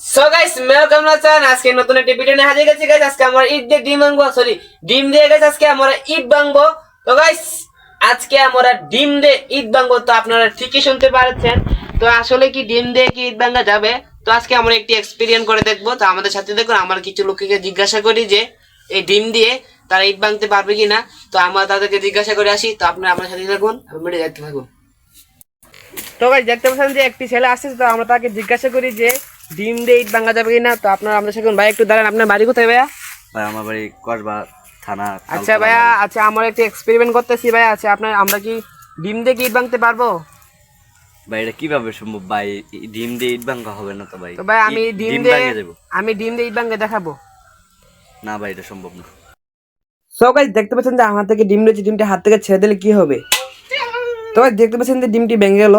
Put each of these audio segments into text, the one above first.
So guys আজকে নতুন একটি ভিডিও নিয়ে হাজির গাইস আজকে আমরা দিয়ে ডিম সরি ডিম দিয়ে আজকে আমরা তো গাইস আজকে আমরা ডিম দিয়ে তো আপনারা ঠিকই শুনতে পারছেন তো আসলে কি ডিম দিয়ে কি ঈদ ভাঙা যাবে? তো আজকে আমরা একটি এক্সপেরিয়েন্স করে দেখব। তো আমাদের সাথে দেখুন, আমরা কিছু লোককে জিজ্ঞাসা করি যে, এই ডিম দিয়ে তারা ঈদ ভাঙতে পারবে কিনা? তো আমরা তাদেরকে জিজ্ঞাসা করে আসি। তো আপনারা আমার সাথে থাকুন ভিডিও দেখতে থাকুন। তো ভাই দেখতে পাচ্ছেন যে একটি ছেলে আসছে, তো আমরা তাকে জিজ্ঞাসা করি যে ডিম দিয়ে ইট ভাঙা যাবে কিনা? তো আপনারা আমাদের সাথে ভাই একটু দাঁড়ান। আপনার বাড়ি কোথায় ভাইয়া? ভাই আমার বাড়ি কসবা থানা আচ্ছা ভাইয়া আচ্ছা আমরা একটু এক্সপেরিমেন্ট করতেছি ভাই আচ্ছা আপনার আমরা কি ডিম দিয়ে কি ইট ভাঙতে পারব? ভাই এটা কীভাবে সম্ভব? ভাই ডিম দিয়ে ইট ভাঙ্গা হবে না তো ভাই। তো ভাই আমি ডিম দিয়ে ভাঙে আমি ডিম দিয়ে ইট ভাঙে দেখাবো। না ভাই এটা সম্ভব না। সো গাইস দেখতে পাচ্ছেন যে আমার থেকে ডিম রয়েছে ডিমটা হাত থেকে ছেড়ে দিলে কি হবে? তো দেখতে পাচ্ছেন যে ডিমটি ভেঙে গেল।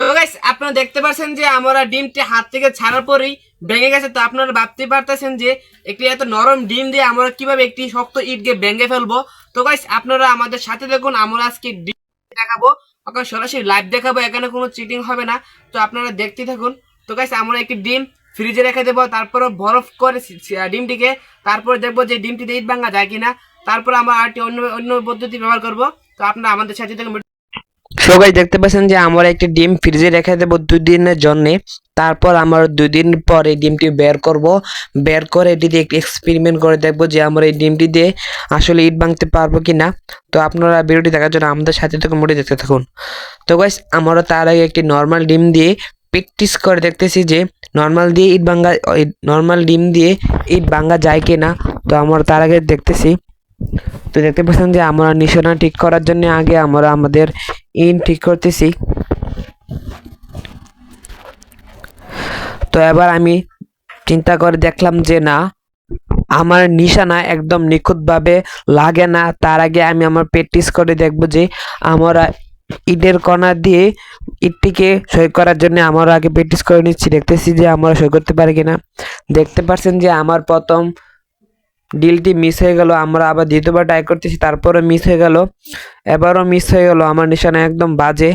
গাইস আপনারা দেখতে পাচ্ছেন যে আমরা ডিমটি হাত থেকে ছাড়ার পরেই ভেঙে গেছে। তো আপনারা ভাবতে পারতেছেন যে একটি এত নরম ডিম দিয়ে আমরা কীভাবে একটি শক্ত ইটকে ভেঙে ফেলব? তো গাইস আপনারা আমাদের সাথে দেখুন, আমরা আজকে ডিম দেখাবো। ওখানে সরাসরি লাইভ দেখাবো, এখানে কোনো চিটিং হবে না। তো আপনারা দেখতে থাকুন। তো গাইস আমরা একটি ডিম ফ্রিজে রেখে দেবো, তারপরে বরফ করে ডিমটিকে, তারপরে দেখব যে ডিমটিতে ইট ভাঙা যায় কিনা। তারপরে আমরা আরেকটি অন্য অন্য পদ্ধতি ব্যবহার করব। তো আপনারা আমাদের সাথে সবাই দেখতে পাচ্ছেন যে আমরা একটি ডিম ফ্রিজে রেখে দেবো দুই দিনের জন্য। তারপর আমরা দুদিন পর এই ডিমটি বের করব। বের করে এটি দিয়ে একটি এক্সপেরিমেন্ট করে দেখব যে আমরা এই ডিমটি দিয়ে আসলে ইট ভাঙতে পারব কি না তো আপনারা ভিডিওটি দেখার জন্য আমাদের সাথে থেকে মোটে দেখতে থাকুন। তো গাইস আমরা তার আগে একটি নর্মাল ডিম দিয়ে প্র্যাকটিস করে দেখতেছি যে নর্মাল দিয়ে ইট ভাঙা নর্মাল ডিম দিয়ে ইট ভাঙা যায় কি না তো আমরা তার আগে দেখতেছি তো দেখতে পাচ্ছেন যে আমরা নিশানা ঠিক করার জন্য আগে আমরা আমাদের ইন ঠিক করতেছি। তো এবার আমি চিন্তা করে দেখলাম যে না, আমার নিশানা একদম নিখুঁতভাবে লাগে না। তার আগে আমি আমার প্র্যাকটিস করে দেখব যে আমরা ইটের কণা দিয়ে ইটটিকে সই করার জন্য আমরা আগে প্র্যাকটিস করে নিচ্ছি। দেখতেছি যে আমরা সই করতে পারি কিনা। দেখতে পাচ্ছেন যে আমার প্রথম ডিলটি মিস হয়ে গেল, আমরা আবার দ্বিতীয়বার ট্রাই করতেছি তারপরে মিস হয়ে গেল, এবারও মিস হয়ে গেল, আমার নিশানা একদম বাজে।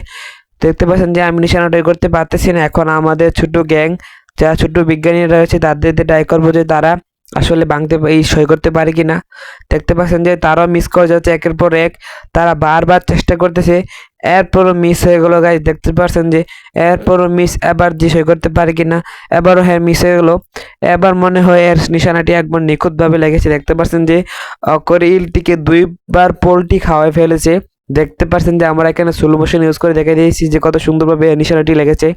দেখতে পাচ্ছেন যে আমি নিশানা ট্রাই করতে পারতেছি না, এখন আমাদের ছোট গ্যাং যারা ছোট বিজ্ঞানীরা রয়েছে তাদের ট্রাই করব যে তারা আসলে ভাঙতে এই সই করতে পারে কি না দেখতে পাচ্ছেন যে তারাও মিস করে যাচ্ছে, একের পর এক। তারা বারবার চেষ্টা করতেছে, এরপরও মিস হয়ে গেলো গাইজ দেখতে পাচ্ছেন যে এরপরও মিস এবার যে সই করতে পারে কি না এবারও হ্যাঁ মিস হয়ে গেলো। এবার মনে হয় এর নিশানাটি একবার নিখুঁতভাবে লেগেছে। দেখতে পাচ্ছেন যে অকরে ইলটিকে দুইবার পোলটি খাওয়াই ফেলেছে। দেখতে পাচ্ছেন যে আমরা এখানে স্লো মোশন ইউজ করে দেখে দিয়েছি যে কত সুন্দরভাবে নিশানাটি লেগেছে।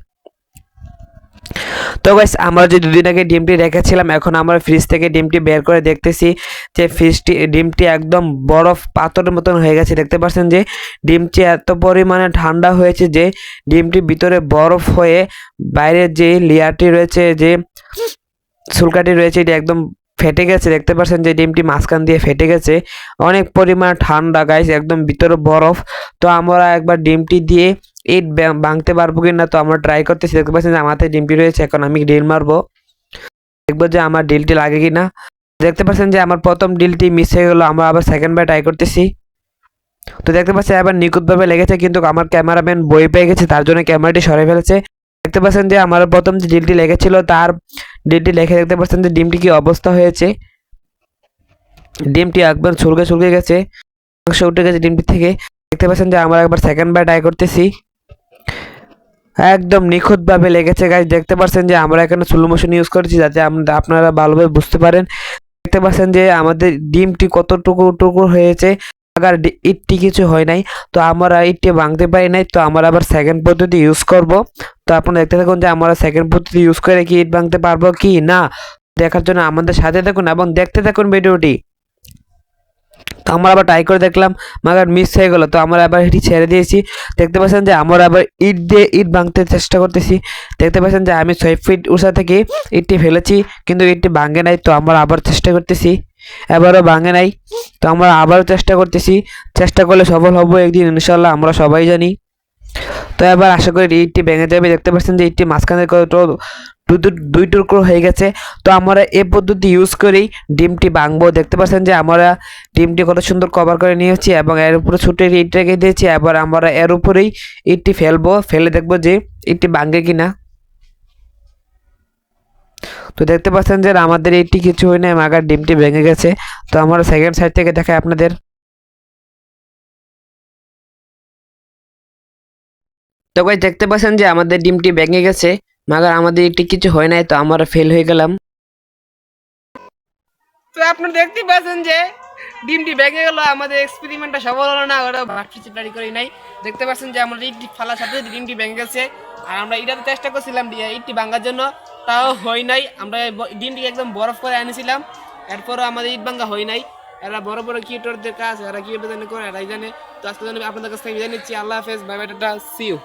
তো গাইস আমরা যে দুদিন আগে ডিমটি রেখেছিলাম, এখন আমরা ফ্রিজ থেকে ডিমটি বের করে দেখতেছি যে ফ্রিজটি ডিমটি একদম বরফ পাথরের মতন হয়ে গেছে। দেখতে পাচ্ছেন যে ডিমটি এত পরিমাণে ঠান্ডা হয়েছে যে ডিমটি ভিতরে বরফ হয়ে বাইরের যে লেয়ারটি রয়েছে, যে সুলকাটি রয়েছে, এটি একদম ফেটে গেছে। দেখতে পাচ্ছেন যে ডিমটি মাঝখান দিয়ে ফেটে গেছে। অনেক পরিমাণ ঠান্ডা গাইস একদম ভিতরে বরফ। তো আমরা একবার ডিমটি দিয়ে ইট ব্যাং- ভাঙতে পারব কি না তো আমরা ট্রাই করতেছি। দেখতে পাচ্ছেন যে আমার হাতে ডিমটি রয়েছে এখন আমি ডিল মারবো। দেখব যে আমার ডিলটি লাগে কি না দেখতে পাচ্ছেন যে আমার প্রথম ডিলটি মিস হয়ে গেলো, আমরা আবার সেকেন্ড বার ট্রাই করতেছি। তো দেখতে পাচ্ছেন আবার নিখুঁতভাবে লেগেছে, কিন্তু আমার ক্যামেরাম্যান বই পেয়ে গেছে, তার জন্য ক্যামেরাটি সরে ফেলেছে। দেখতে পাচ্ছেন যে আমার প্রথম যে ডিলটি লেগেছিল, তার ডিলটি লেখে দেখতে পাচ্ছেন যে ডিমটি কি অবস্থা হয়েছে। ডিমটি একবার ছুলকে ছুলকে গেছে উঠে গেছে ডিমটি থেকে। দেখতে পাচ্ছেন যে আমরা একবার সেকেন্ড বার ট্রাই করতেছি। একদম নিখুঁতভাবে লেগেছে গাছ দেখতে পাচ্ছেন যে আমরা এখানে স্লো মোশন ইউজ করেছি যাতে আপনারা ভালোভাবে বুঝতে পারেন। দেখতে পাচ্ছেন যে আমাদের ডিমটি কতটুকু টুকু হয়েছে, আগার ইটটি কিছু হয় নাই। তো আমরা ইটটি ভাঙতে পারি নাই, তো আমরা আবার সেকেন্ড পদ্ধতি ইউজ করব। তো আপনারা দেখতে থাকুন যে আমরা সেকেন্ড পদ্ধতি ইউজ করে কি ইট ভাঙতে পারব কি না। দেখার জন্য আমাদের সাথে থাকুন এবং দেখতে থাকুন ভিডিওটি। তো আমরা আবার ট্রাই করে দেখলাম, মাগার মিস হয়ে গেলো। তো আমরা আবার এটি ছেড়ে দিয়েছি। দেখতে পাচ্ছেন যে আমরা আবার ইট দিয়ে ইট ভাঙতে চেষ্টা করতেছি। দেখতে পাচ্ছেন যে আমি ছয় ফিট উঁচা থেকে ইটটি ফেলেছি, কিন্তু ইটটি ভাঙে নাই। তো আমরা আবার চেষ্টা করতেছি। এবারও ভাঙে নাই। তো আমরা আবারও চেষ্টা করতেছি। চেষ্টা করলে সফল হব একদিন ইনশাল্লাহ আমরা সবাই জানি। তো এবার আশা করি ইটটি ভেঙে যাবে। দেখতে পাচ্ছেন যে ইটটি মাঝখানে কত দুই টুকরো হয়ে গেছে। তো আমরা এই পদ্ধতি ইউজ করেই ডিমটি ভাঙবো। দেখতে পাচ্ছেন যে আমরা ডিমটি কত সুন্দর কভার করে নিয়েছি এবং এর উপরে ছোটো ইট রেখে দিয়েছি। এবার আমরা এর উপরেই ইটটি ফেলব। ফেলে দেখব যে ইটটি ভাঙে কিনা। তো দেখতে পাচ্ছেন যে আমাদের এইটি কিছু হয় না মাগার ডিমটি ভেঙে গেছে। তো আমরা সেকেন্ড সাইড থেকে দেখাই আপনাদের। তো দেখতে পাচ্ছেন যে আমাদের ডিমটি ভেঙে গেছে। মাগার আমাদের এটি কিছু হয় নাই, তো আমরা ফেল হয়ে গেলাম। তো আপনারা দেখতে পাচ্ছেন যে ডিমটি ভেঙে গেল, আমাদের এক্সপেরিমেন্টটা সফল হলো না, ওরা ভাবছি চিপড়ারি করি নাই। দেখতে পাচ্ছেন যে আমরা ইটটি ফালার সাথে ডিমটি ভেঙে গেছে, আর আমরা এটাতে চেষ্টা করছিলাম ইটটি ভাঙার জন্য, তাও হয় নাই। আমরা ডিমটিকে একদম বরফ করে আনিছিলাম, এরপরও আমাদের ইট ভাঙা হয় নাই। এরা বড় বড় কিউটরদের কাজ, এরা কীভাবে জানে করে, এরাই জানে। তো আজকে জন্য আপনাদের কাছ থেকে বিদায় নিচ্ছি। আল্লাহ হাফেজ, bye bye, tata see you